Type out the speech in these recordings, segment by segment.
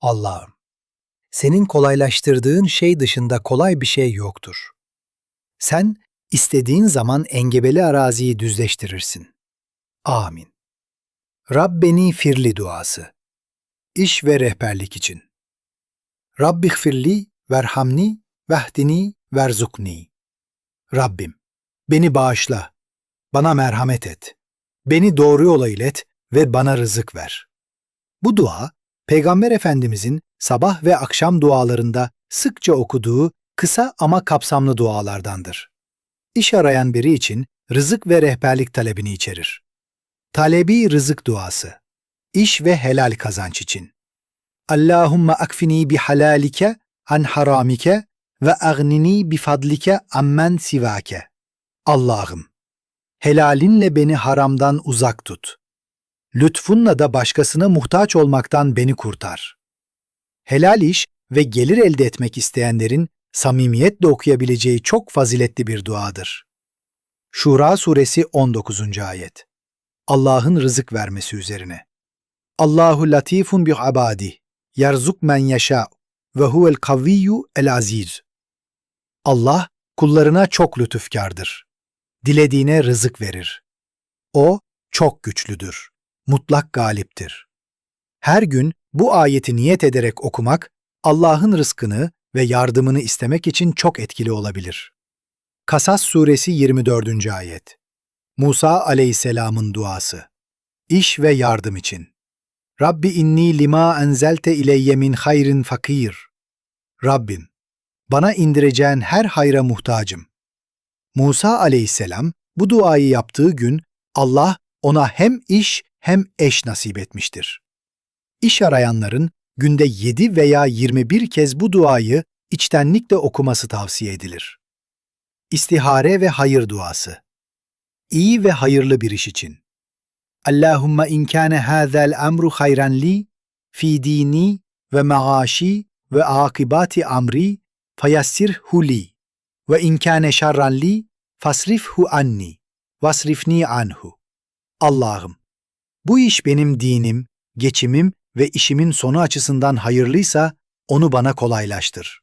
Allah'ım, senin kolaylaştırdığın şey dışında kolay bir şey yoktur. Sen istediğin zaman engebeli araziyi düzleştirirsin. Amin. Rabbeni firli duası. İş ve rehberlik için. Rabbi firli, verhamni, vehdini, verzukni. Rabbim, beni bağışla, bana merhamet et, beni doğru yola ilet ve bana rızık ver. Bu dua, Peygamber Efendimizin sabah ve akşam dualarında sıkça okuduğu kısa ama kapsamlı dualardandır. İş arayan biri için rızık ve rehberlik talebini içerir. Talebi rızık duası. İş ve helal kazanç için. Allahumma akfini bi halalike an haramike ve agnini bi fadlike ammen sivake. Allah'ım, helalinle beni haramdan uzak tut. Lütfunla da başkasına muhtaç olmaktan beni kurtar. Helal iş ve gelir elde etmek isteyenlerin samimiyetle okuyabileceği çok faziletli bir duadır. Şura suresi 19. ayet. Allah'ın rızık vermesi üzerine. Allahu latifun bi abadi. Yerzuk men yaşa ve huvel kaviyyu el aziz. Allah kullarına çok lütufkardır. Dilediğine rızık verir. O çok güçlüdür. Mutlak galiptir. Her gün bu ayeti niyet ederek okumak Allah'ın rızkını ve yardımını istemek için çok etkili olabilir. Kasas suresi 24. ayet. Musa aleyhisselamın duası. İş ve yardım için. Rabbi inni lima enzelte ileyye min hayrin fakir. Rabbim, bana indireceğin her hayra muhtacım. Musa aleyhisselam bu duayı yaptığı gün Allah ona hem iş hem eş nasip etmiştir. İş arayanların günde 7 veya 21 kez bu duayı içtenlikle okuması tavsiye edilir. İstihare ve hayır duası. İyi ve hayırlı bir iş için. Allahümme in kâne hâzel emru hayran li fi dini ve maaşi ve akibati amri fayassirhu li ve in kâne şerran li fasrifhu anni vasrifni anhu. Allah'ım, bu iş benim dinim, geçimim ve işimin sonu açısından hayırlıysa onu bana kolaylaştır.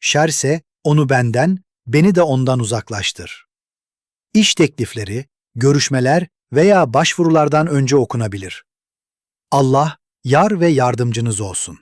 Şerse onu benden, beni de ondan uzaklaştır. İş teklifleri, görüşmeler veya başvurulardan önce okunabilir. Allah yar ve yardımcınız olsun.